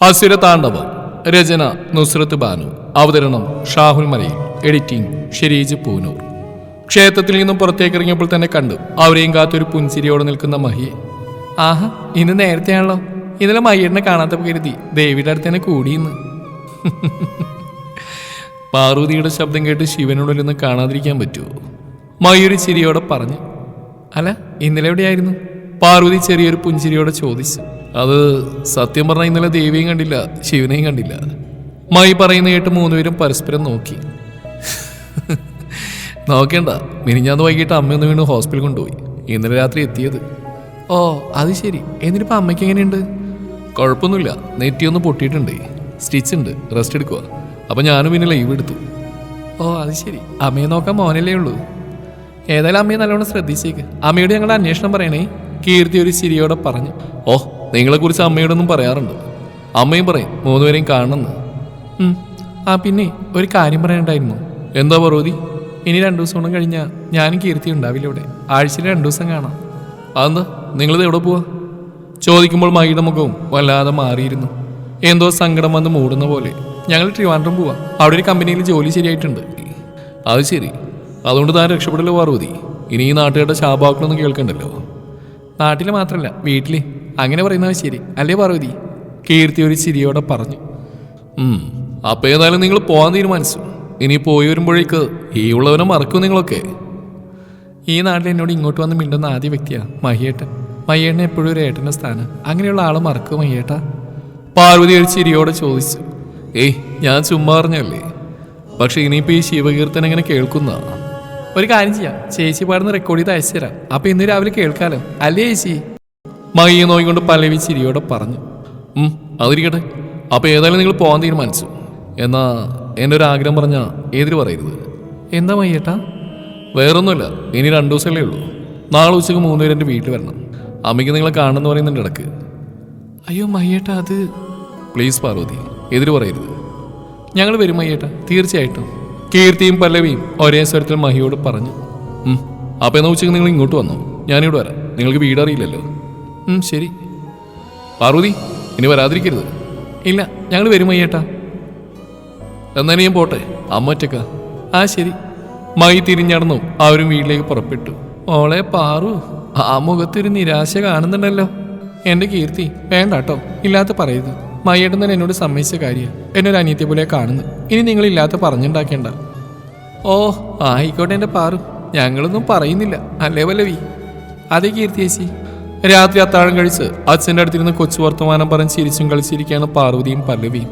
അസുര താണ്ഡവം രചന നുസ്രത്ത് ബാനു. അവതരണം ഷാഹുൽ മലയിൽ. എഡിറ്റിംഗ് ഷെരീജ് പൂനൂർ. ക്ഷേത്രത്തിൽ നിന്നും പുറത്തേക്ക് ഇറങ്ങിയപ്പോൾ തന്നെ കണ്ടു. അവരെയും കാത്തൊരു പുൻസിരിയോടെ നിൽക്കുന്ന മഹിയെ ആഹാ ഇന്ന് നേരത്തെയാണല്ലോ. ഇന്നലെ മയ്യടിനെ കാണാത്ത കരുതി ദേവിയുടെ അടുത്ത് തന്നെ കൂടിയിന്ന് പാർവതിയുടെ ശബ്ദം കേട്ട് ശിവനോടൊന്ന് കാണാതിരിക്കാൻ പറ്റുമോ? മയൂരി ചിരിയോടെ പറഞ്ഞു. അല്ല ഇന്നലെ എവിടെയായിരുന്നു? പാർവതി ചെറിയൊരു പുഞ്ചിരിയോടെ ചോദിച്ചു. അത് സത്യം പറഞ്ഞാൽ ഇന്നലെ ദേവിയും കണ്ടില്ല ശിവനെയും കണ്ടില്ല. മായി പറയുന്ന കേട്ട് മൂന്നുപേരും പരസ്പരം നോക്കി. നോക്കേണ്ട മിനിഞ്ഞാന്ന് വൈകിട്ട് അമ്മയൊന്ന് വീണ് ഹോസ്പിറ്റലിൽ കൊണ്ടുപോയി. ഇന്നലെ രാത്രി എത്തിയത്. ഓ അത് ശരി. എന്നിട്ടിപ്പോൾ അമ്മയ്ക്ക് എങ്ങനെയുണ്ട്? കുഴപ്പമൊന്നുമില്ല. നെറ്റിയൊന്ന് പൊട്ടിയിട്ടുണ്ടേ. സ്റ്റിച്ച് ഉണ്ട്. റെസ്റ്റ് എടുക്കുക അപ്പം ഞാനും പിന്നെ ലൈവ് എടുത്തു. ഓ അത് ശരി. അമ്മയെ നോക്കാൻ മോനല്ലേ ഉള്ളൂ. ഏതായാലും അമ്മയെ നല്ലോണം ശ്രദ്ധിച്ചേക്ക്. അമ്മയോട് ഞങ്ങളുടെ അന്വേഷണം പറയണേ. കീർത്തി ഒരു ചിരിയോടെ പറഞ്ഞു. ഓ നിങ്ങളെക്കുറിച്ച് അമ്മയോടൊന്നും പറയാറുണ്ട്? അമ്മയും പറയും മൂന്നുപേരെയും കാണണമെന്ന്. ആ പിന്നെ ഒരു കാര്യം പറയാനുണ്ടായിരുന്നു. എന്താ പർവതി ഇനി രണ്ടു ദിവസം കൂടെ കഴിഞ്ഞാൽ ഞാനും കീർത്തി ഉണ്ടാവില്ല ഇവിടെ. ആഴ്ചയിൽ രണ്ടു ദിവസം കാണാം. അതെന്താ? നിങ്ങളിത് എവിടെ പോവാ? ചോദിക്കുമ്പോൾ മൈയുടെ മുഖവും വല്ലാതെ മാറിയിരുന്നു. എന്തോ സങ്കടം വന്ന് മൂടുന്ന പോലെ. ഞങ്ങൾ ട്രിവാൻഡ്രം പോവാ. അവിടെ ഒരു കമ്പനിയിൽ ജോലി ശരിയായിട്ടുണ്ട്. അത് ശരി. അതുകൊണ്ട് താൻ രക്ഷപ്പെടലോ പാർവതി ഇനി ഈ നാട്ടുകാരുടെ ശാപാക്കളൊന്നും കേൾക്കണ്ടല്ലോ. നാട്ടിൽ മാത്രമല്ല വീട്ടിൽ അങ്ങനെ പറയുന്നത് ശരി. അല്ലേ പാർവതി? കീർത്തി ഒരു ചിരിയോടെ പറഞ്ഞു. അപ്പോൾ അപ്പൊ ഏതായാലും നിങ്ങൾ പോകാൻ തീരുമാനിച്ചു. ഇനി പോയി വരുമ്പോഴേക്ക് ഈ ഉള്ളവനെ മറക്കും നിങ്ങളൊക്കെ. ഈ നാട്ടിൽ എന്നോട് ഇങ്ങോട്ട് വന്ന് മിണ്ടുന്ന ആദ്യ വ്യക്തിയാണ് മഹിയേട്ടൻ. മയ്യേട്ടൻ എപ്പോഴും ഒരു ഏട്ടന്റെ സ്ഥാനം. അങ്ങനെയുള്ള ആൾ മറക്കും മയ്യേട്ട പാർവതി ഒരു ചിരിയോടെ ചോദിച്ചു. ഏയ് ഞാൻ ചുമ്മാ പറഞ്ഞല്ലേ പക്ഷെ ഇനിയിപ്പോൾ ഈ ശിവകീർത്തൻ എങ്ങനെ കേൾക്കുന്ന? ഒരു കാര്യം ചെയ്യാം. ചേച്ചി പാടുന്ന റെക്കോർഡ് ചെയ്ത് അയച്ചു തരാം അപ്പം ഇന്ന് രാവിലെ കേൾക്കാലോ. അല്ലേ ചേച്ചി? മഹിയെ നോയിക്കൊണ്ട് പലവി ചിരിയോടെ പറഞ്ഞു അതിരിക്കട്ടെ. അപ്പൊ ഏതായാലും നിങ്ങൾ പോകാൻ തീരുമാനിച്ചു. എന്നാ എന്റെ ഒരു ആഗ്രഹം പറഞ്ഞാൽ എതിര് പറയരുത്? എന്താ മയ്യേട്ടാ വേറൊന്നുമില്ല. ഇനി രണ്ടു ദിവസമല്ലേ ഉള്ളൂ. നാളെ ഉച്ചയ്ക്ക് മൂന്ന് പേര് എന്റെ വീട്ടിൽ വരണം. അമ്മയ്ക്ക് നിങ്ങളെ കാണണമെന്ന് പറയുന്നുണ്ട് ഇടയ്ക്ക് അയ്യോ മയ്യേട്ടാ അത് പ്ലീസ് പാർവതി എതിര് പറയരുത്. ഞങ്ങൾ വരും മയ്യേട്ട തീർച്ചയായിട്ടും. കീർത്തിയും പല്ലവിയും ഒരേ സ്വരത്തിൽ മഹിയോട് പറഞ്ഞു അപ്പോൾ അപ്പൊ എന്നാ ഉച്ചയ്ക്ക് നിങ്ങൾ ഇങ്ങോട്ട് വന്നു. ഞാനിവിടെ വരാം. നിങ്ങൾക്ക് വീട് അറിയില്ലല്ലോ ഉം, ശരി. പാർവതി ഇനി വരാതിരിക്കരുത്. ഇല്ല ഞങ്ങൾ വരും മയ്യേട്ടാ എന്നാലും ഞാൻ പോട്ടെ അമ്മറ്റക്ക ആ ശരി. മൈ തിരിഞ്ഞടന്നു അവരും വീട്ടിലേക്ക് പുറപ്പെട്ടു. ഓളെ പാറു ആ മുഖത്തൊരു നിരാശ കാണുന്നുണ്ടല്ലോ. എന്റെ കീർത്തി വേണ്ട കേട്ടോ ഇല്ലാത്ത പറയരുത്. മയ്യേട്ടൻ തന്നെ എന്നോട് സമ്മതിച്ച കാര്യം. എന്നെ ഒരു അനിയത്തെ പോലെ കാണുന്നു. ഇനി നിങ്ങൾ ഇല്ലാത്ത പറഞ്ഞുണ്ടാക്കേണ്ട. ഓ ആയിക്കോട്ടെ എന്റെ പാറു. ഞങ്ങളൊന്നും പറയുന്നില്ല. അല്ലേ പല്ലവി അതേ കീർത്തി ചേച്ചി. രാത്രി അത്താഴം കഴിച്ച് അച്ഛന്റെ അടുത്തിരുന്ന് കൊച്ചു വർത്തമാനം പറഞ്ഞ് ചിരിച്ചും കളിച്ചിരിക്കുകയാണ് പാർവതിയും പല്ലവിയും.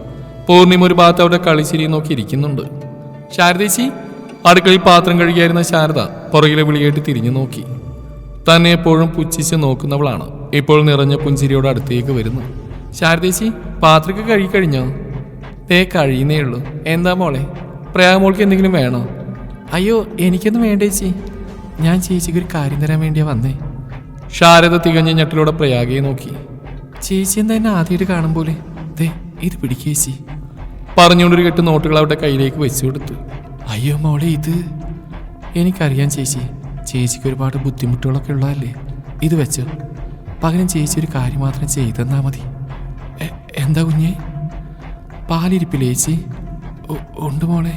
പൂർണിമ ഒരു ഭാഗത്ത് അവിടെ കളിച്ചിരിയും നോക്കി ഇരിക്കുന്നുണ്ട്. ശാരദേച്ചി അടുക്കളയിൽ പാത്രം കഴുകിയായിരുന്ന ശാരദ പുറകിലെ വിളിയായിട്ട് തിരിഞ്ഞു നോക്കി. തന്നെ എപ്പോഴും പുച്ഛിച്ച് നോക്കുന്നവളാണ്. ഇപ്പോൾ നിറഞ്ഞ പുഞ്ചിരിയോട് അടുത്തേക്ക് വരുന്നു. ശാരദേച്ചി പാത്രക്ക് കഴുകി കഴിഞ്ഞോ? തേ കഴിയുന്നേ ഉള്ളൂ. എന്താ മോളെ? പ്രയാമോൾക്ക് എന്തെങ്കിലും വേണോ? അയ്യോ എനിക്കൊന്നും വേണ്ടേച്ചി ഞാൻ ചേച്ചിക്ക് ഒരു കാര്യം തരാൻ വേണ്ടിയാ വന്നേ. ശാരദ തികഞ്ഞ ഞെട്ടിലൂടെ പ്രയാഗയെ നോക്കി. ചേച്ചി എന്താ എന്നെ ആദ്യമായിട്ട് കാണും പോലെ? ദേ ഇത് പിടിക്കേച്ചി പറഞ്ഞുകൊണ്ടൊരു കെട്ട് നോട്ടുകൾ അവരുടെ കയ്യിലേക്ക് വെച്ചു കൊടുത്തു. അയ്യോ മോളെ ഇത്. എനിക്കറിയാം ചേച്ചി. ചേച്ചിക്ക് ഒരുപാട് ബുദ്ധിമുട്ടുകളൊക്കെ ഉള്ളതല്ലേ? ഇത് വെച്ചോ. പകരം ചേച്ചി ഒരു കാര്യം മാത്രം ചെയ്തെന്നാ മതി. എന്താ കുഞ്ഞേ? പാലിരിപ്പില്ലേ ചേച്ചി? ഉണ്ട് മോളെ.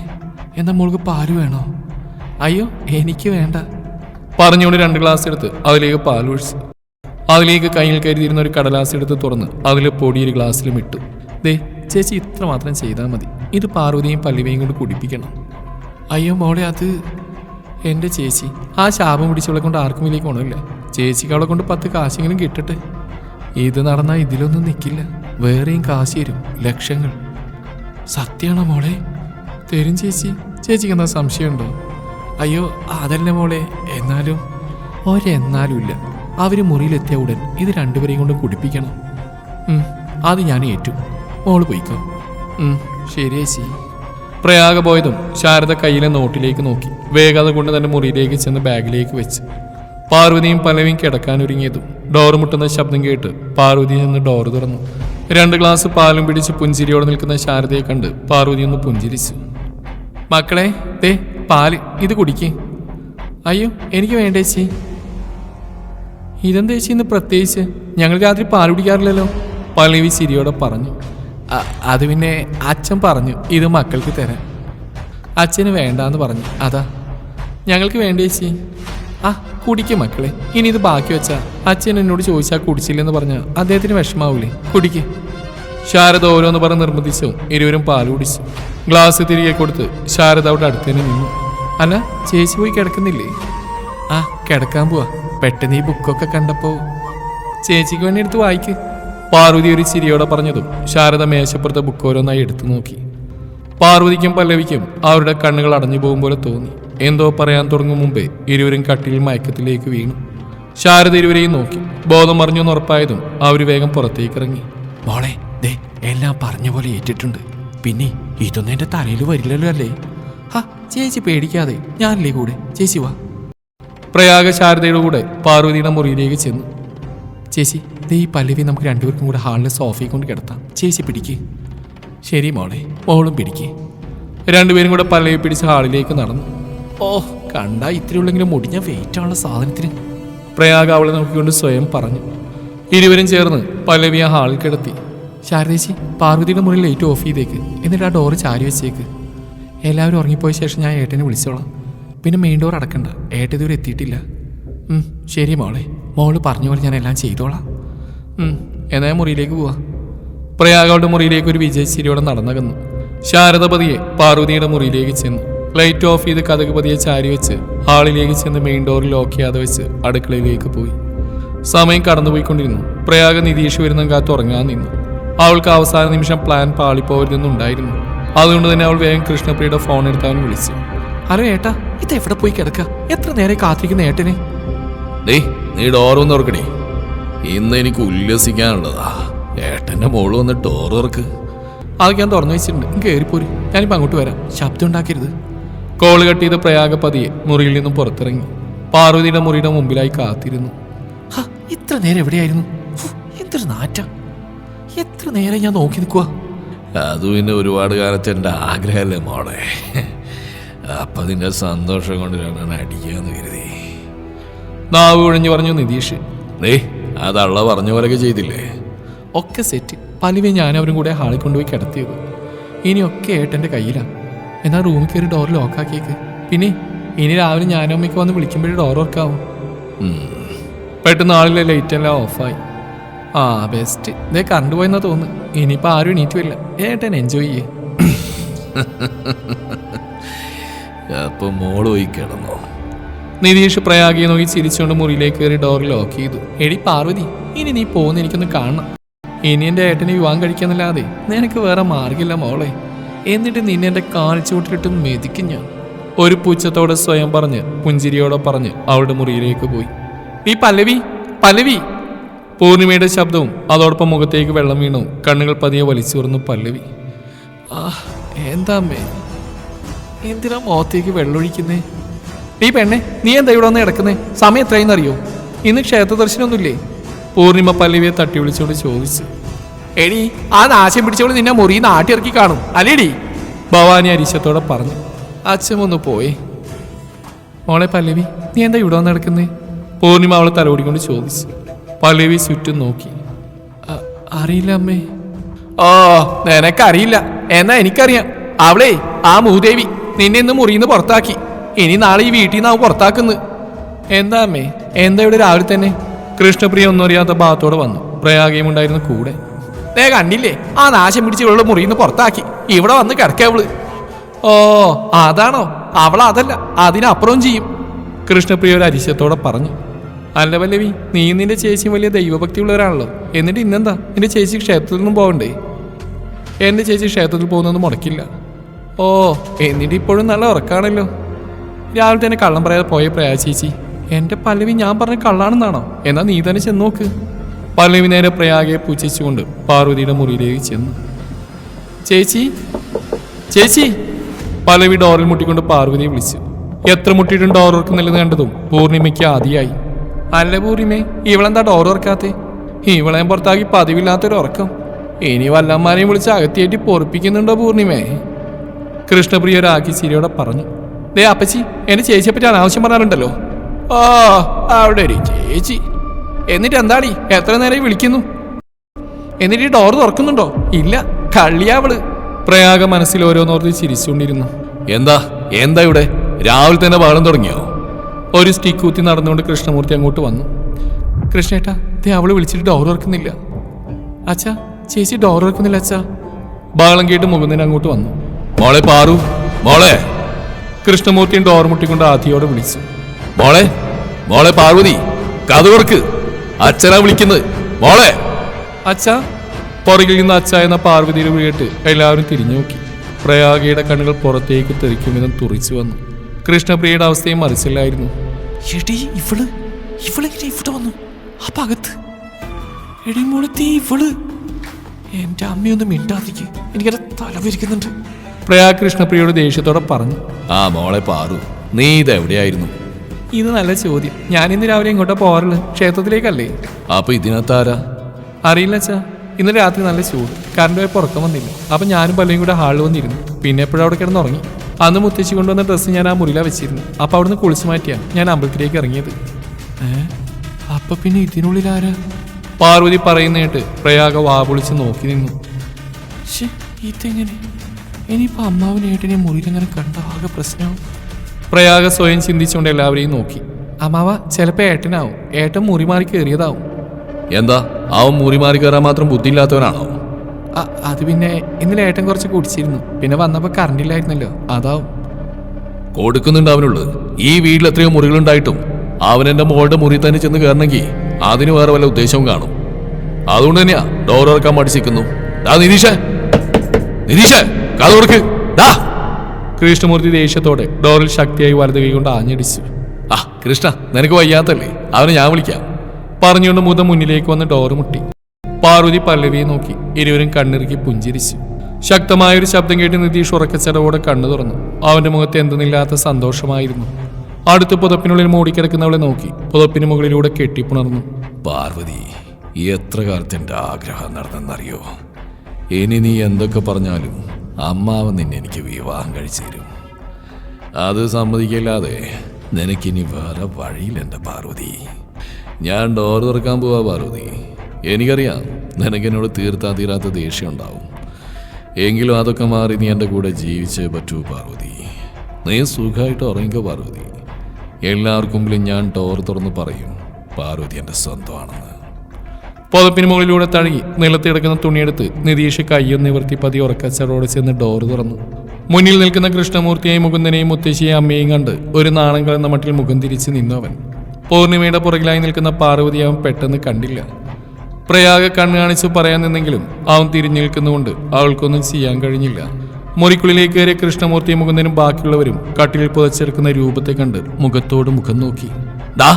എന്താ മോൾക്ക് പാൽ വേണോ? അയ്യോ എനിക്ക് വേണ്ട. പറഞ്ഞുകൊണ്ട് രണ്ട് ഗ്ലാസ് എടുത്ത് അതിലേക്ക് പാൽ ഒഴിച്ചു. അതിലേക്ക് കയ്യിൽ കരുതിയിരുന്ന ഒരു കടലാസ് എടുത്ത് തുറന്ന് അതിൽ പൊടി ഒരു ഗ്ലാസ്സിലും ഇട്ടു. ദേ ചേച്ചി ഇത്ര മാത്രം ചെയ്താൽ മതി. ഇത് പാർവതിയും പല്ലിവയും കൊണ്ട് കുടിപ്പിക്കണം. അയ്യോ മോളെ അത് എന്റെ ചേച്ചി. ആ ശാപം പിടിച്ചവളെ കൊണ്ട് ആർക്കും വലിയ ഗുണമില്ല. ചേച്ചിക്ക് അവളെ കൊണ്ട് പത്ത് കാശെങ്കിലും കിട്ടട്ടെ. ഇത് നടന്നാൽ ഇതിലൊന്നും നിൽക്കില്ല വേറെയും കാശ് തരും. ലക്ഷങ്ങൾ. സത്യമാണോ മോളെ? തരും ചേച്ചി. ചേച്ചിക്ക് എന്താ സംശയമുണ്ടോ? അയ്യോ അതല്ല മോളെ. എന്നാലും ഒരെന്നാലും ഇല്ല അവർ മുറിയിലെത്തിയ ഉടൻ ഇത് രണ്ടുപേരെയും കൊണ്ട് കുടിപ്പിക്കണം. അത് ഞാൻ ഏറ്റു. മോൾ പോയിക്കോ. ശരി ചേച്ചി. പ്രയാഗ പോയതും ശാരദ കയ്യിലെ നോട്ടിലേക്ക് നോക്കി. വേഗത കൊണ്ട് തന്നെ മുറിയിലേക്ക് ചെന്ന് ബാഗിലേക്ക് വെച്ച്. പാർവതിയും പലവിയും കിടക്കാനൊരുങ്ങിയതും ഡോർ മുട്ടുന്ന ശബ്ദം കേട്ട് പാർവതി നിന്ന് ഡോർ തുറന്നു. രണ്ട് ഗ്ലാസ് പാലും പിടിച്ച് പുഞ്ചിരിയോടെ നിൽക്കുന്ന ശാരദയെ കണ്ട് പാർവതി ഒന്ന് പുഞ്ചിരിച്ചു. മക്കളെ ദേ പാൽ ഇത് കുടിക്ക്. അയ്യോ എനിക്ക് വേണ്ട ചേച്ചി. ഇതെന്താ ചേച്ചി ഇന്ന് പ്രത്യേകിച്ച്? ഞങ്ങൾ രാത്രി പാൽ കുടിക്കാറില്ലല്ലോ. പള്ളിവി ചിരിയോടെ പറഞ്ഞു. അത് പിന്നെ അച്ഛൻ പറഞ്ഞു ഇത് മക്കൾക്ക് തരാൻ. അച്ഛന് വേണ്ടാന്ന് പറഞ്ഞു. അതാ. ഞങ്ങൾക്ക് വേണ്ട ചേച്ചി. ആ കുടിക്കും മക്കളെ. ഇനി ഇത് ബാക്കി വെച്ചാ. അച്ഛൻ എന്നോട് ചോദിച്ചാൽ കുടിച്ചില്ലെന്ന് പറഞ്ഞാൽ അദ്ദേഹത്തിന് വിഷമാവൂലേ. കുടിക്ക്. ശാരദ ഓരോന്ന് പറഞ്ഞ് നിർബന്ധിച്ചു. ഇരുവരും പാലുടിച്ചു ഗ്ലാസ് തിരികെ കൊടുത്ത് ശാരദ അവിടെ അടുത്തുതന്നെ നിന്നു. അല്ല ചേച്ചി പോയി കിടക്കുന്നില്ലേ? ആ കിടക്കാൻ പോവാ. പെട്ടെന്ന് ഈ ബുക്കൊക്കെ കണ്ടപ്പോ. ചേച്ചിക്ക് വേണ്ടി എടുത്ത് വായിക്ക്. പാർവതി ഒരു ചിരിയോടെ പറഞ്ഞതും ശാരദ മേശപ്പുറത്തെ ബുക്ക് ഓരോന്നായി എടുത്തു നോക്കി. പാർവതിക്കും പല്ലവിക്കും അവരുടെ കണ്ണുകൾ അടഞ്ഞു പോകും പോലെ തോന്നി. എന്തോ പറയാൻ തുടങ്ങും മുമ്പേ ഇരുവരും കട്ടിൽ മയക്കത്തിലേക്ക് വീണു. ശാരദ ഇരുവരെയും നോക്കി. ബോധം മറിഞ്ഞെന്ന് ഉറപ്പായതും അവർ വേഗം പുറത്തേക്ക് ഇറങ്ങി. മോളെ എല്ലാം പറഞ്ഞ പോലെ ഏറ്റിട്ടുണ്ട്. പിന്നെ ഇതൊന്നും എന്റെ തലയിൽ വരില്ലല്ലോ അല്ലേ? ഹാ ചേച്ചി പേടിക്കാതെ. ഞാനല്ലേ കൂടെ? ചേച്ചി വാ. പ്രയാഗ ശാരദയുടെ കൂടെ പാർവതിയുടെ മുറിയിലേക്ക് ചെന്നു. ചേച്ചി ദേ ഈ പല്ലവി നമുക്ക് രണ്ടുപേർക്കും കൂടെ ഹാളിലെ സോഫയിൽ കൊണ്ട് കിടത്താം. ചേച്ചി പിടിക്ക്. ശരി മോളെ മോളും പിടിക്ക്. രണ്ടുപേരും കൂടെ പല്ലവി പിടിച്ച് ഹാളിലേക്ക് നടന്നു. ഓ കണ്ടാ ഇത്രയുള്ളെങ്കിലും മുടിഞ്ഞ വെയിറ്റാണുള്ള സാധനത്തിന്. പ്രയാഗ അവളെ നോക്കിക്കൊണ്ട് സ്വയം പറഞ്ഞു. ഇരുവരും ചേർന്ന് പല്ലവിയെ ഹാളിൽ കിടത്തി. ശാരദേശി പാർവതിയുടെ മുറിയിൽ ലൈറ്റ് ഓഫ് ചെയ്തേക്ക്. എന്നിട്ട് ആ ഡോറ് ചാരി വെച്ചേക്ക്. എല്ലാവരും ഉറങ്ങിപ്പോയ ശേഷം ഞാൻ ഏട്ടനെ വിളിച്ചോളാം. പിന്നെ മെയിൻ ഡോർ അടക്കണ്ട. ഏട്ട ഇതുവരെ എത്തിയിട്ടില്ല. ശരി മോളെ. മോൾ പറഞ്ഞ പോലെ ഞാൻ എല്ലാം ചെയ്തോളാം. എന്നാ മുറിയിലേക്ക് പോവാ. പ്രയാഗയുടെ മുറിയിലേക്ക് ഒരു വിജയശ്ശേരിയോടെ നടന്നകന്നു ശാരദപതിയെ പാർവതിയുടെ മുറിയിലേക്ക് ചെന്നു. ലൈറ്റ് ഓഫ് ചെയ്ത് കഥക് പതിയെ ചാരി വെച്ച് ഹാളിലേക്ക് ചെന്ന് മെയിൻ ഡോറിൽ ലോക്ക് ചെയ്യാതെ വെച്ച് അടുക്കളയിലേക്ക് പോയി. സമയം കടന്നുപോയിക്കൊണ്ടിരുന്നു. പ്രയാഗ നിതീഷ് വരുന്ന കാത്ത് ഉറങ്ങാൻ നിന്നു. അവൾക്ക് അവസാന നിമിഷം പ്ലാൻ പാളിപ്പോവരുതെന്നുണ്ടായിരുന്നു അതുകൊണ്ട് തന്നെ അവൾ വേഗം കൃഷ്ണപ്രിയയുടെ ഫോൺ എടുത്താൻ വിളിച്ചു. അരേ ഏട്ടാ ഇത് എവിടെ പോയി കിടക്ക? എത്ര നേരെ കാത്തിരിക്കുന്ന ഏട്ടനെ? ഡേ നീ ഡോറൊന്ന് തുറക്കണേ ഇന്ന് എനിക്ക് ഉല്ലസിക്കാനുള്ളതാ. ഏട്ടന്റെ മോൾ വന്ന് ഡോർ തുറക്ക്. അതൊക്കെ ഞാൻ തുറന്നു വെച്ചിട്ടുണ്ട്. കയറിപ്പോര് ഞാനിപ്പോൾ അങ്ങോട്ട് വരാം. ശബ്ദം ഉണ്ടാക്കരുത്. കോൾ കട്ട് ചെയ്ത് പ്രയാഗപതിയെ മുറിയിൽ നിന്നും പുറത്തിറങ്ങി. പാർവതിയുടെ മുറിയുടെ മുമ്പിലായി കാത്തിരുന്നു. ഇത്ര നേരം എവിടെയായിരുന്നു? എന്തൊരു നാറ്റ. എത്ര നേരം ഞാൻ നോക്കി നിൽക്കുക അത് പിന്നെ ഒരുപാട് കാലത്ത് എന്റെ ആഗ്രഹമല്ലേ മോളെ. അപ്പം നിന്റെ സന്തോഷം കൊണ്ട് രണ്ടെണ്ണം അടിക്കാന്ന് കരുതി. നാവ് ഒഴിഞ്ഞു പറഞ്ഞു നിതീഷ് ഡേ അതള്ള പറഞ്ഞ പോലെയൊക്കെ ചെയ്തില്ലേ? ഒക്കെ സെറ്റ്. പലവേ ഞാൻ അവരും കൂടെ ഹാളിൽ കൊണ്ടുപോയി കിടത്തിയത്. ഇനിയൊക്കെ ഏട്ടന്റെ കയ്യിലാണ് എന്നാൽ റൂമിൽ കയറി ഡോർ ലോക്കാക്കിയേക്ക് പിന്നെ ഇനി രാവിലെ ഞാനും അമ്മയ്ക്ക് വന്ന് വിളിക്കുമ്പോഴേ ഡോർ വർക്കാവും പെട്ടെന്ന് ആളിലെ ലൈറ്റ് എല്ലാം ഓഫായി ആ ബെസ്റ്റ് ഇതേ കറണ്ട് പോയെന്നാ തോന്നുന്നു. ഇനിയിപ്പോൾ ആരും എണീറ്റുമില്ല ഏട്ടൻ എൻജോയ് ചെയ്യേ. അപ്പൊ മോൾ പോയി കിടന്നോ. നിതീഷ് പ്രയാഗിയെ നോക്കി ചിരിച്ചുകൊണ്ട് മുറിയിലേക്ക് കയറി ഡോർ ലോക്ക് ചെയ്തു. എടി പാർവതി ഇനി നീ പോകുന്ന എനിക്കൊന്ന് കാണണം. ഇനി എന്റെ ഏട്ടനെ വിവാഹം കഴിക്കാന്നല്ലാതെ നിനക്ക് വേറെ മാർഗമില്ല മോളെ. എന്നിട്ട് നിന്നെ എന്റെ കാൽച്ചുവട്ടിലിട്ട് മെതിക്കും ഞാൻ. ഒരു പൂച്ചത്തോടെ സ്വയം പറഞ്ഞ് പുഞ്ചിരിയോടെ പറഞ്ഞ് അവളുടെ മുറിയിലേക്ക് പോയി. ഈ പല്ലവി പല്ലവി. പൂർണിമയുടെ ശബ്ദവും അതോടൊപ്പം മുഖത്തേക്ക് വെള്ളം വീണു. കണ്ണുകൾ പതിയെ വലിച്ചു തുറന്നു പല്ലവി. ആ എന്താ അമ്മേ? എന്തിനാ മുഖത്തേക്ക് വെള്ളമൊഴിക്കുന്നേ? ഈ പെണ്ണെ നീ എന്താ ഇവിടെ വന്ന് കിടക്കുന്നേ? സമയം എത്രയെന്ന് അറിയോ ഇന്ന് ക്ഷേത്ര ദർശനമൊന്നുമില്ലേ? പൂർണിമ പല്ലവിയെ തട്ടി വിളിച്ചുകൊണ്ട് ചോദിച്ചു. എടി ആ നാശം പിടിച്ചോളി നിന്നെ മുറി നാട്ടിറക്കി കാണും. അല്ലേടി? ഭവാനി അരിശത്തോടെ പറഞ്ഞു. അച്ഛൻ ഒന്ന് പോയി. മോളെ പല്ലവി നീ എന്താ ഇവിടെ വന്ന് കിടക്കുന്നേ? പൂർണിമ അവളെ തലോടിക്കൊണ്ട് ചോദിച്ചു. പല്ലവി ചുറ്റും നോക്കി. "അ- അറിയില്ല അമ്മേ. ഓ നിനക്കറിയില്ല. എന്നാ എനിക്കറിയാം. അവളേ ആ മൂദേവി നിന്നെ ഇന്ന് മുറിയിന്ന് പുറത്താക്കി. ഇനി നാളെ ഈ വീട്ടിൽ നിന്ന് അവൻ പുറത്താക്കുന്നു എന്താ അമ്മേ? എന്താ ഇവിടെ രാവിലെ തന്നെ? കൃഷ്ണപ്രിയ ഒന്നും അറിയാത്ത ഭാഗത്തോടെ വന്നു. പ്രയാഗയും ഉണ്ടായിരുന്നു കൂടെ. നേ കണ്ടില്ലേ? ആ നാശം പിടിച്ച് ഇവളുടെ മുറിയിൽ നിന്ന് പുറത്താക്കി. ഇവിടെ വന്ന് കിടക്കവൾ ഓ അതാണോ? അവൾ അതല്ല. അതിനപ്പുറവും ചെയ്യും. കൃഷ്ണപ്രിയ ഒരു അരിശത്തോടെ പറഞ്ഞു. അല്ല പല്ലവി നീ നിന്റെ ചേച്ചി വലിയ ദൈവഭക്തി ഉള്ളവരാണല്ലോ എന്നിട്ട് ഇന്നെന്താ? നിന്റെ ചേച്ചി ക്ഷേത്രത്തിൽ നിന്നും പോകണ്ടേ എന്റെ ചേച്ചി ക്ഷേത്രത്തിൽ പോകുന്നൊന്നും മുടക്കില്ല. ഓ എന്നിട്ട് ഇപ്പോഴും നല്ല ഉറക്കാണല്ലോ. രാവിലെ തന്നെ കള്ളം പറയാതെ പോയ പ്രയാ ചേച്ചി. എന്റെ പല്ലവി ഞാൻ പറഞ്ഞ കള്ളാണെന്നാണോ? എന്നാ നീ തന്നെ ചെന്ന് നോക്ക്. പല്ലവി നേരെ പ്രയാഗെ പൂച്ചിച്ചുകൊണ്ട് പാർവതിയുടെ മുറിയിലേക്ക് ചെന്നു. ചേച്ചി ചേച്ചി! പല്ലവി ഡോറിൽ മുട്ടിക്കൊണ്ട് പാർവതിയെ വിളിച്ചു. എത്ര മുട്ടിയിട്ടും ഡോർ ഓർക്കുന്നില്ലെന്ന് കണ്ടതും പൂർണിമയ്ക്ക് ആദിയായി. അല്ല പൂർണിമേ ഇവളെന്താ ഡോർ ഉറക്കാത്തേ ഇവളെ പുറത്താക്കി പതിവില്ലാത്തൊരു ഉറക്കം. ഇനി വല്ലന്മാരെയും വിളിച്ച് അകത്തിയേറ്റി പൊറപ്പിക്കുന്നുണ്ടോ പൂർണിമേ? കൃഷ്ണപ്രിയ ഒരാക്കി ചിരിയോടെ പറഞ്ഞു. ദേ അപ്പച്ചി എന്റെ ചേച്ചിയെ പറ്റി അനാവശ്യം പറഞ്ഞാലുണ്ടല്ലോ. ആ അവിടെ ഒരു ചേച്ചി. എന്നിട്ട് എന്താടി? എത്ര നേരം വിളിക്കുന്നു? എന്നിട്ട് ഈ ഡോർ തുറക്കുന്നുണ്ടോ? ഇല്ല കള്ളിയാവൾ പ്രയാഗ മനസ്സിൽ ഓരോന്നോർത്ത് ചിരിച്ചുകൊണ്ടിരുന്നു. എന്താ? എന്താ ഇവിടെ? രാവിലെ തന്നെ ബഹളം തുടങ്ങിയോ? ഒരു സ്റ്റിക്ക് കുത്തി നടന്നുകൊണ്ട് കൃഷ്ണമൂർത്തി അങ്ങോട്ട് വന്നു. കൃഷ്ണേട്ടാ ദേ അവൾ വിളിച്ചിട്ട് ഡോർ ഓർക്കുന്നില്ല അച്ഛാ ചേച്ചി ഡോർ ഓർക്കുന്നില്ല അച്ഛാ. ബഹളം കേട്ട് മുകുന്ദൻ അങ്ങോട്ട് വന്നു. മോളെ പാറു മോളെ. കൃഷ്ണമൂർത്തിയും ഡോർ മുട്ടിക്കൊണ്ട് ആധിയോട് വിളിച്ചു. മോളെ മോളെ പാർവതി നീ കൊടുക്ക് അച്ഛനാ വിളിക്കുന്നത്. മോളെ. അച്ഛാ പുറകിൽ നിന്ന് അച്ഛ എന്ന പാർവതിയുടെ വീട്ട് എല്ലാവരും തിരിഞ്ഞു നോക്കി പ്രയാഗയുടെ കണ്ണുകൾ പുറത്തേക്ക് തെറിക്കുമെന്നും തുറിച്ചു വന്നു. കൃഷ്ണപ്രിയയുടെ അവസ്ഥയും മറിച്ചില്ലായിരുന്നു. എടി ഇവൾ ഇവളെങ്ങനെ ഇവിടെ വന്നു. എടി മുളത്തി ഇവൾ. എന്റെ അമ്മയൊന്നും മിണ്ടാതിരിക്കും. എനിക്കത് തലവിരിക്കുന്നുണ്ട്. പ്രയാ കൃഷ്ണപ്രിയയുടെ ദേഷ്യത്തോടെ പറഞ്ഞു. ആ മോളെ പാറു നീ ഇത് എവിടെയായിരുന്നു? ഇത് നല്ല ചോദ്യം. ഞാൻ ഇന്ന് രാവിലെ ഇങ്ങോട്ട് പോകാറുള്ളത് ക്ഷേത്രത്തിലേക്കല്ലേ? അപ്പൊ ഇതിനകത്താരാ? അറിയില്ല അച്ഛാ. ഇന്ന് രാത്രി നല്ല ചൂട്. കറണ്ട് പോയപ്പോൾ ഉറക്കം വന്നില്ല. അപ്പൊ ഞാനും പലരും കൂടെ ഹാളിൽ വന്നിരുന്നു. പിന്നെ എപ്പോഴും അവിടെ കിടന്ന് ഉറങ്ങി അന്ന് മുത്തശ്ശി കൊണ്ടുവന്ന ഡ്രസ്സ് ഞാൻ ആ മുറിയിലാണ് വെച്ചിരുന്നു അപ്പൊ അവിടുന്ന് കുളിച്ചു മാറ്റിയാ ഞാൻ അമ്പലത്തിലേക്ക് ഇറങ്ങിയത്. ഏ? അപ്പൊ പിന്നെ ഇതിനുള്ളിൽ ആരാ? പാർവതി പറയുന്നേട്ട് പ്രയാഗ വാപൊളിച്ച് നോക്കി നിന്നു. ഇതെങ്ങനെ? ഇനിയിപ്പോ അമ്മാവനേട്ടനെ മുറിയിലെങ്ങനെ കണ്ട ആകെ പ്രശ്നമാവും? പ്രയാഗ സ്വയം ചിന്തിച്ചുകൊണ്ട് എല്ലാവരെയും നോക്കി. അമ്മാവ ചിലപ്പോ ഏട്ടനാവും. ഏട്ടൻ മുറി മാറി കയറിയതാവും. എന്താ? അവൻ മുറി മാറി കയറാൻ മാത്രം ബുദ്ധിയില്ലാത്തവനാണോ? അത് പിന്നെ ഇന്നലെ ഏട്ടൻ കുറച്ച് കുടിച്ചിരുന്നു. പിന്നെ വന്നപ്പോ കറണ്ട് ഇല്ലായിരുന്നല്ലോ. അതാവും. കൊടുക്കുന്നുണ്ട് അവനുള്ളത്. ഈ വീട്ടിൽ എത്രയോ മുറികളുണ്ടായിട്ടും അവൻ എന്റെ മോളുടെ മുറി തന്നെ ചെന്ന് കയറണമെങ്കിൽ അതിന് വേറെ വല്ല ഉദ്ദേശവും കാണും. അതുകൊണ്ട് തന്നെയാ ഡോർ ഇറക്കാൻ മടിച്ചിരിക്കുന്നു ഡാ നിരീഷ നിരീഷ ഡാ കൃഷ്ണമൂർത്തി ദേഷ്യത്തോടെ ഡോറിൽ ശക്തിയായി വലത് കൈ കൊണ്ട് ആഞ്ഞടിച്ചു. ആ കൃഷ്ണ നിനക്ക് വയ്യാത്തല്ലേ? അവനെ ഞാൻ വിളിക്കാം. പറഞ്ഞുകൊണ്ട് മുതം മുന്നിലേക്ക് വന്ന് ഡോറ് മുട്ടി. പാർവതി പല്ലവിയെ നോക്കി ഇരുവരും കണ്ണിറുക്കി പുഞ്ചിരിച്ചു. ശക്തമായ ഒരു ശബ്ദം കേട്ട് നിതീഷ് ഉറക്കച്ചടവോടെ കണ്ണു തുറന്നു. അവന്റെ മുഖത്ത് എന്തെന്നില്ലാത്ത സന്തോഷമായിരുന്നു. അടുത്ത് പുതപ്പിനുള്ളിൽ മൂടിക്കിടക്കുന്നവളെ നോക്കി പുതപ്പിന് മുകളിലൂടെ കെട്ടിപ്പുണർന്നു. പാർവതി എത്ര കാലത്ത് എന്റെ ആഗ്രഹം നടന്നെന്നറിയോ? ഇനി നീ എന്തൊക്കെ പറഞ്ഞാലും അമ്മാവൻ നിന്നെ എനിക്ക് വിവാഹം കഴിച്ചു തരും. അത് സമ്മതിക്കില്ലാതെ നിനക്കിനി വേറെ വഴിയില്ല എന്റെ പാർവതി? ഞാൻ ഡോർ തുറക്കാൻ പോവാ പാർവതി. എനിക്കറിയാം നിനക്കെന്നോട് തീർത്താ തീരാത്ത ദേഷ്യം ഉണ്ടാവും എങ്കിലും അതൊക്കെ മാറി നീ എന്റെ കൂടെ ജീവിച്ചേ പറ്റൂ പാർവതി. നീ സുഖമായിട്ട് ഉറങ്ങിക്കോ പാർവതി. എല്ലാവർക്കും ഞാൻ ടോർ തുറന്ന് പറയും പാർവതി എന്റെ സ്വന്തമാണെന്ന്. പുതപ്പിന് മുകളിലൂടെ തഴുകി നിലത്ത് കിടക്കുന്ന തുണിയെടുത്ത് നിതീഷ് കയ്യൊന്ന് നിവർത്തി പതി ഉറക്കച്ചടോടെ ചെന്ന് ഡോർ തുറന്നു. മുന്നിൽ നിൽക്കുന്ന കൃഷ്ണമൂർത്തിയെയും മുകുന്ദനെയും മുത്തശ്ശിയെയും അമ്മയും കണ്ട് ഒരു നാണം കളന്ന മട്ടിൽ മുഖം തിരിച്ച് നിന്നു അവൻ. പൂർണിമയുടെ പുറകിലായി നിൽക്കുന്ന പാർവതി അവൻ പെട്ടെന്ന് കണ്ടില്ല. പ്രയാഗ കണ്ണുകാണിച്ച് പറയാൻ നിന്നെങ്കിലും അവൻ തിരിഞ്ഞു നിൽക്കുന്നുകൊണ്ട് അവൾക്കൊന്നും ചെയ്യാൻ കഴിഞ്ഞില്ല. മുറിക്കുള്ളിലേക്ക് കയറിയ കൃഷ്ണമൂർത്തി മുകുന്ദനും ബാക്കിയുള്ളവരും കട്ടിലിൽ പുതച്ചെടുക്കുന്ന രൂപത്തെ കണ്ട് മുഖത്തോട് മുഖം നോക്കി. ദാ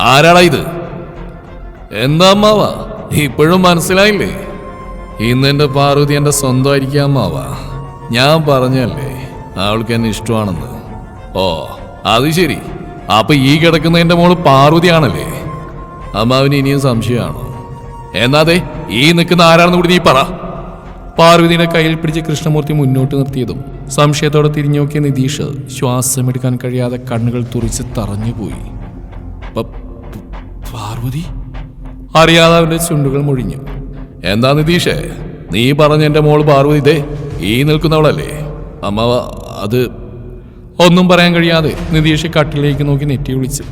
ആരാടാ ഇത്? എന്താ അമ്മാവ? ഇപ്പോഴും മനസ്സിലായില്ലേ? ഇന്ന് എന്റെ പാർവതി എന്റെ സ്വന്തമായിരിക്കാം അമ്മാവ. ഞാൻ പറഞ്ഞല്ലേ അവൾക്ക് എന്നെ ഇഷ്ടമാണെന്ന്. ഓ അത് ശരി. അപ്പൊ ഈ കിടക്കുന്ന എന്റെ മോൾ പാർവതിയാണല്ലേ? അമ്മാവിന് ഇനിയും സംശയമാണോ? എന്നാതെ ഈ നിൽക്കുന്ന ആരാണെന്ന് കൂടി നീ പറ. പാർവതിയുടെ കയ്യിൽ പിടിച്ച് കൃഷ്ണമൂർത്തി മുന്നോട്ട് നിർത്തിയതും സംശയത്തോടെ തിരിഞ്ഞു നോക്കിയ നിതീഷ് ശ്വാസമെടുക്കാൻ കഴിയാതെ കണ്ണുകൾ തുറിച്ച് തറഞ്ഞുപോയി പാർവതി? അറിയാതെ അവന്റെ ചുണ്ടുകൾ മുഴിഞ്ഞു. എന്താ നിതീഷേ? നീ പറഞ്ഞ എന്റെ മോൾ പാർവതി ഇതേ ഈ നിൽക്കുന്നവളല്ലേ? അമ്മ അത് ഒന്നും പറയാൻ കഴിയാതെ നിതീഷ് കട്ടിലേക്ക് നോക്കി നെറ്റി വിളിച്ചു.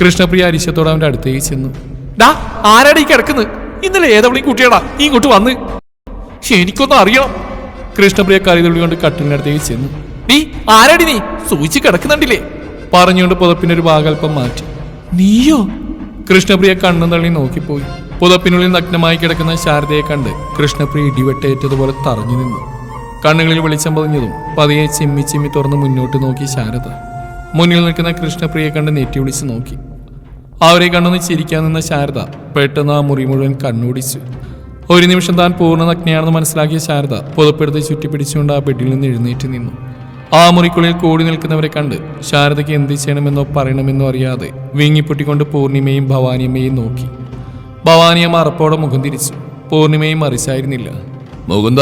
കൃഷ്ണപ്രിയ അരിശത്തോടെ അവന്റെ അടുത്തേക്ക് ചെന്നു. ഡാ ആരാടി കിടക്കുന്നത് ഇന്നലെ ഏതവളീ കുട്ടിയാടാ? ഇങ്ങോട്ട് വന്ന്. എനിക്കൊന്നും അറിയണം കൃഷ്ണപ്രിയ കരുതുള്ളി കൊണ്ട് കട്ടിലിനടുത്തേക്ക് ചെന്നു. നീ ആരാടി നീ? സൂചിച്ച് കിടക്കുന്നുണ്ടില്ലേ? പറഞ്ഞുകൊണ്ട് പുതപ്പിന്റെ ഒരു ഭാഗൽപ്പം മാറ്റി. നീയോ? കൃഷ്ണപ്രിയ കണ്ണും തള്ളി നോക്കിപ്പോയി. പുതപ്പിനുള്ളിൽ നഗ്നമായി കിടക്കുന്ന ശാരദയെ കണ്ട് കൃഷ്ണപ്രിയ ഇടിവെട്ടേറ്റതുപോലെ തറഞ്ഞു നിന്നു. കണ്ണുകളിൽ വെളിച്ചം പതിഞ്ഞതും പതിയെ ചിമ്മി ചിമ്മി തുറന്ന് മുന്നോട്ട് നോക്കി ശാരദ. മുന്നിൽ നിൽക്കുന്ന കൃഷ്ണപ്രിയെ കണ്ട് നെറ്റി വിളിച്ച് നോക്കി. അവരെ കണ്ണു ചിരിക്കാൻ നിന്ന ശാരദ പെട്ടെന്ന് ആ മുറി മുഴുവൻ കണ്ണോടിച്ചു ഒരു നിമിഷം താൻ പൂർണ നഗ്നയാണെന്ന് മനസ്സിലാക്കിയ ശാരദ പുതപ്പെടുത്ത് ചുറ്റിപ്പിടിച്ചുകൊണ്ട് ആ ബെഡിൽ നിന്ന് എഴുന്നേറ്റ് നിന്നു. ആ മുറിക്കുള്ളിൽ കൂടി നിൽക്കുന്നവരെ കണ്ട് ശാരദയ്ക്ക് എന്ത് ചെയ്യണമെന്നോ പറയണമെന്നോ അറിയാതെ വീങ്ങിപ്പൊട്ടിക്കൊണ്ട് പൂർണിമയും ഭവാനിയമ്മയും നോക്കി. ഭവാനിയമ്മ അറപ്പോടെ മുഖം തിരിച്ചു. പൂർണിമയും മറിച്ചായിരുന്നില്ല. മുകുന്ദ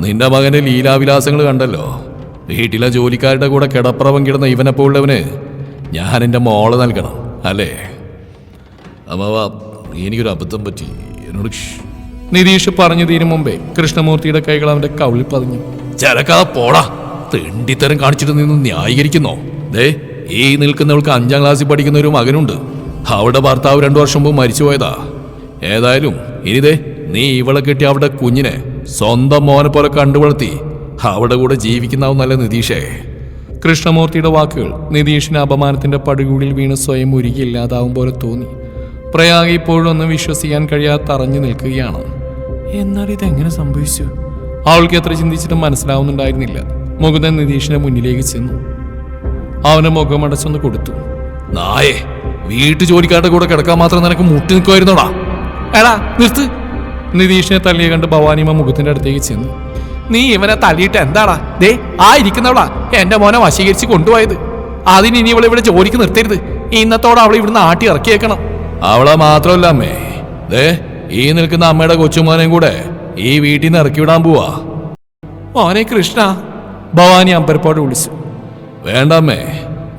നിന്റെ മകന്റെ ലീലാവിലാസങ്ങൾ കണ്ടല്ലോ. വീട്ടിലെ ജോലിക്കാരുടെ കൂടെ കിടപ്പറവം കിടന്ന ഇവനെപ്പോലുള്ളവന് ഞാൻ എന്റെ മോളെ നൽകണം അല്ലേ? അമ്മാവ എനിക്കൊരു അബദ്ധം പറ്റി. എന്നോട് നിരീഷ് നിതീഷ് പറഞ്ഞു തീരും മുമ്പേ കൃഷ്ണമൂർത്തിയുടെ കൈകൾ അവന്റെ കവിളിൽ പതിഞ്ഞു. ചിലക്കാതെ പോടാ. തെണ്ടിത്തരം കാണിച്ചിട്ട് നിന്ന് ന്യായീകരിക്കുന്നോ? ദേ ഈ നിൽക്കുന്നവൾക്ക് അഞ്ചാം ക്ലാസ്സിൽ പഠിക്കുന്ന ഒരു മകനുണ്ട്. അവളുടെ ഭർത്താവ് രണ്ടു വർഷം മുമ്പ് മരിച്ചുപോയതാ. ഏതായാലും ഇനിതേ നീ ഇവളെ കെട്ടി അവളുടെ കുഞ്ഞിനെ സ്വന്തം മോനെ പോലെ കണ്ടുവളർത്തി അവളുടെ കൂടെ ജീവിക്കുന്നാവും നല്ല നിതീഷേ. കൃഷ്ണമൂർത്തിയുടെ വാക്കുകൾ നിതീഷിന് അപമാനത്തിന്റെ പടുകൂടിൽ വീണ് സ്വയം ഉരുകിയില്ലാതാവും പോലെ തോന്നി. പ്രയാഗ ഇപ്പോഴും ഒന്നും വിശ്വസിക്കാൻ കഴിയാതെ തറഞ്ഞു നിൽക്കുകയാണ്. എന്നാൽ ഇതെങ്ങനെ സംഭവിച്ചു? അവൾക്ക് എത്ര ചിന്തിച്ചിട്ടും മനസ്സിലാവുന്നുണ്ടായിരുന്നില്ല. മുകുന്ദൻ നിതീഷിന്റെ മുന്നിലേക്ക് ചെന്നു. മുഖം മുഖമടച്ചൊന്ന് കൊടുത്തു. നായേ വീട്ടു ജോലിക്കാരുടെ കൂടെ കിടക്കാൻ മാത്രം നിനക്ക് മുട്ടി നിൽക്കുമായിരുന്നോടാ? എടാ നിർത്ത്. നിതീഷിനെ തള്ളിയെ കണ്ട് ഭവാനിമ മുഖത്തിന്റെ അടുത്തേക്ക് ചെന്നു. നീ ഇവനെ തള്ളിയിട്ട് എന്താടാ? ദേ ആ ഇരിക്കുന്നവളാ എന്റെ മോനെ വശീകരിച്ച് കൊണ്ടുപോയത്. അതിന് ഇനി ഇവളെ ഇവിടെ ജോലിക്ക് നിർത്തരുത്. ഇന്നത്തോടെ അവളെ ഇവിടുന്ന് ആട്ടി ഇറക്കിയേക്കണം. അവളെ മാത്രമല്ല അമ്മേ. ദേ ഈ നിൽക്കുന്ന അമ്മയുടെ കൊച്ചുമോനെയും കൂടെ ഈ വീട്ടിൽ നിന്ന് ഇറക്കി വിടാൻ പോവാ. മോനെ കൃഷ്ണ ഭവാനി അമ്പരപ്പാട് വിളിച്ചു. വേണ്ട അമ്മേ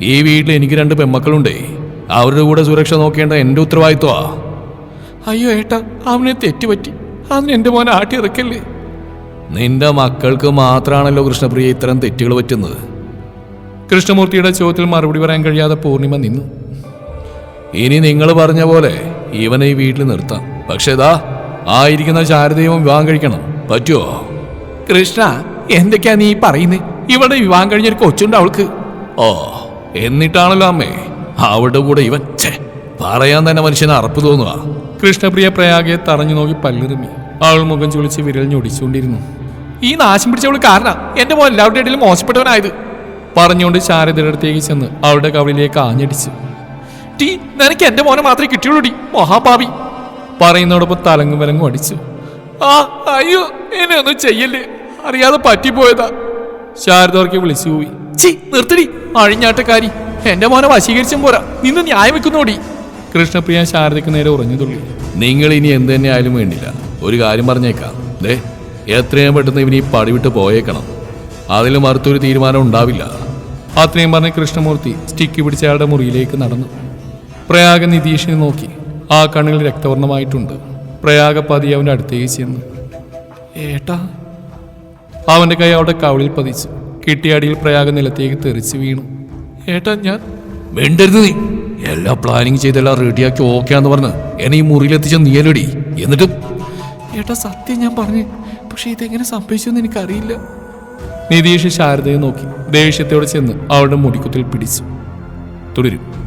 ഈ വീട്ടിൽ എനിക്ക് രണ്ട് പെമ്മക്കളുണ്ടേ. അവരുടെ കൂടെ സുരക്ഷ നോക്കേണ്ട എന്റെ ഉത്തരവാദിത്വമാ. അയ്യോ ഏട്ടാ അവനെ തെറ്റുപറ്റി. അതിന് എന്റെ മോനെ ആട്ടി ഇറക്കല്ലേ? നിന്റെ മക്കൾക്ക് മാത്രമാണല്ലോ കൃഷ്ണപ്രിയ ഇത്തരം തെറ്റുകൾ പറ്റുന്നത്. കൃഷ്ണമൂർത്തിയുടെ ചോദ്യത്തിൽ മറുപടി പറയാൻ കഴിയാതെ പൂർണിമ നിന്നു. ഇനി നിങ്ങൾ പറഞ്ഞ പോലെ ഇവനെ ഈ വീട്ടിൽ നിർത്താം. പക്ഷേ ഇതാ ആയിരിക്കുന്ന ശാരദയും വിവാഹം കഴിക്കണം. പറ്റുമോ കൃഷ്ണ എന്തൊക്കെയാ നീ പറയുന്നത് ഇവിടെ വിവാഹം കഴിഞ്ഞൊരു കൊച്ചുണ്ട് അവൾക്ക്. ഓ എന്നിട്ടാണല്ലോ അമ്മേ അവളുടെ കൂടെ ഇവൻ. ഛേ പറയാൻ തന്നെ മനുഷ്യന് അറപ്പ് തോന്നുക കൃഷ്ണപ്രിയ പ്രയാഗയെ തറഞ്ഞു നോക്കി പല്ലിറുമി അവൾ മുഖം ചുളിച്ച് വിരൽ ഞൊടിച്ചുകൊണ്ടിരുന്നു. ഈ നാശം പിടിച്ചവൾ കാരണം? എന്റെ മോൻ എല്ലാവരുടെ ഇടയിലും മോശപ്പെട്ടവനായത്. പറഞ്ഞുകൊണ്ട് ശാരദയുടെ അടുത്തേക്ക് ചെന്ന് അവളുടെ കവളിലേക്ക് ആഞ്ഞടിച്ചു. ടീ നിനക്ക് എന്റെ മോനെ മാത്രമേ കിട്ടിയുള്ളൂ ഡി മഹാഭാവി പറയുന്നതോടൊപ്പം തലങ്ങും വിലങ്ങും അടിച്ചു. ആ അയ്യോ എന്നെ ഒന്നും ചെയ്യല്ലേ. അറിയാതെ പറ്റിപ്പോയതാ. ശാരദോർക്ക് വിളിച്ചു പോയി. ചി നിർത്തടി. അഴിഞ്ഞാട്ടക്കാരി. എന്റെ മോനെ വശീകരിച്ചും പോരാ. നിന്ന് ന്യായം വെക്കുന്നോടി. കൃഷ്ണപ്രിയ ശാരദയ്ക്ക് നേരെ ഉറഞ്ഞു തുള്ളി. നിങ്ങൾ ഇനി എന്ത് തന്നെ ആയാലും വേണ്ടില്ല. ഒരു കാര്യം പറഞ്ഞേക്കാം. ദേ എത്രയും പെട്ടെന്ന് ഇവന് ഈ പടി വിട്ട് പോയേക്കണം. അതിൽ മറുത്തൊരു തീരുമാനം ഉണ്ടാവില്ല. അത്രയും പറഞ്ഞ് കൃഷ്ണമൂർത്തി സ്റ്റിക്ക് പിടിച്ച് അയാളുടെ മുറിയിലേക്ക് നടന്നു. പ്രയാഗ നിതീഷിനെ നോക്കി. ആ കണ്ണുകൾ രക്തവർണമായിട്ടുണ്ട്. പ്രയാഗ പതി അവന്റെ അടുത്തേക്ക് ചെന്നു. ഏട്ടാ. അവന്റെ കൈ അവിടെ കവളിൽ പതിച്ചു. കിട്ടിയാടിയിൽ പ്രയാഗ നിലത്തേക്ക് തെറിച്ച് വീണു. ഏട്ടാ ഞാൻ വേണ്ടരുത് നീ. എല്ലാ പ്ലാനിങ് ചെയ്തെല്ലാം റെഡിയാക്കി ഓക്കെ എന്ന് പറഞ്ഞ് എന്നെ ഈ മുറിയിലെത്തിച്ച നീയലടി എന്നിട്ട്? ഏട്ടാ സത്യം ഞാൻ പറഞ്ഞു. പക്ഷെ ഇതെങ്ങനെ സംഭവിച്ചു എന്ന് എനിക്കറിയില്ല. നിതീഷ് ശാരദയെ നോക്കി. ദേഷ്യത്തോടെ ചെന്ന് അവളുടെ മുടിക്കുത്തിൽ പിടിച്ചു. തുടരും.